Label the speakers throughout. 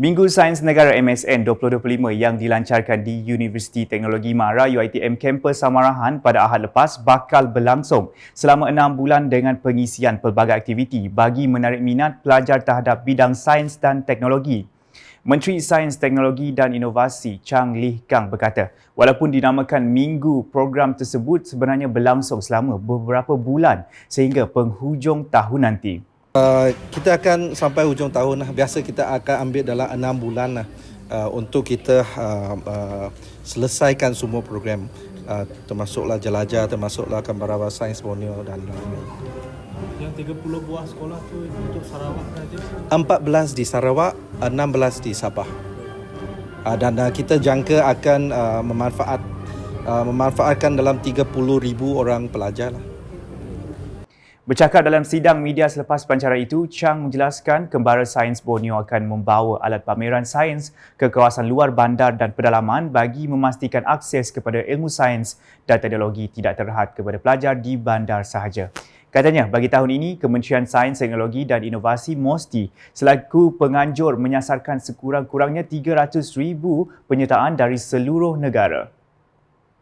Speaker 1: Minggu Sains Negara MSN 2025 yang dilancarkan di Universiti Teknologi Mara UiTM Kampus Samarahan pada Ahad lepas bakal berlangsung selama enam bulan dengan pengisian pelbagai aktiviti bagi menarik minat pelajar terhadap bidang sains dan teknologi. Menteri Sains, Teknologi dan Inovasi Chang Lih Kang berkata, walaupun dinamakan minggu, program tersebut sebenarnya berlangsung selama beberapa bulan sehingga penghujung tahun nanti.
Speaker 2: Uh, kita akan sampai hujung tahun lah. Biasa kita akan ambil dalam enam bulan lah, uh, untuk kita uh, uh, selesaikan semua program. Uh, termasuklah jelajah, termasuklah Kembarawar Sains Borneo dan lain-lain.
Speaker 3: Yang 30 buah sekolah tu untuk Sarawak saja?
Speaker 2: 14 di Sarawak, 16 di Sabah. Uh, dan uh, kita jangka akan uh, memanfaat uh, memanfaatkan dalam 30,000 orang pelajar lah.
Speaker 1: Bercakap dalam sidang media selepas pancara itu, Chang menjelaskan Kembara Sains Borneo akan membawa alat pameran sains ke kawasan luar bandar dan pedalaman bagi memastikan akses kepada ilmu sains dan teknologi tidak terhad kepada pelajar di bandar sahaja. Katanya, bagi tahun ini, Kementerian Sains, Teknologi dan Inovasi MOSTI selaku penganjur menyasarkan sekurang-kurangnya 300,000 penyertaan dari seluruh negara.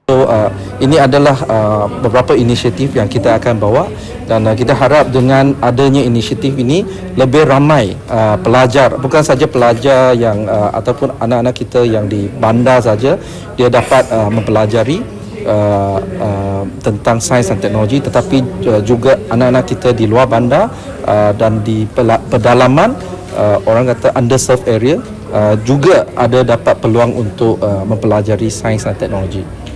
Speaker 2: So, uh, ini adalah uh, beberapa inisiatif yang kita akan bawa dan uh, kita harap dengan adanya inisiatif ini lebih ramai uh, pelajar bukan saja pelajar yang uh, ataupun anak-anak kita yang di bandar saja dia dapat uh, mempelajari uh, uh, tentang sains dan teknologi tetapi uh, juga anak-anak kita di luar bandar uh, dan di pedalaman uh, orang kata underserved area uh, juga ada dapat peluang untuk uh, mempelajari sains dan teknologi.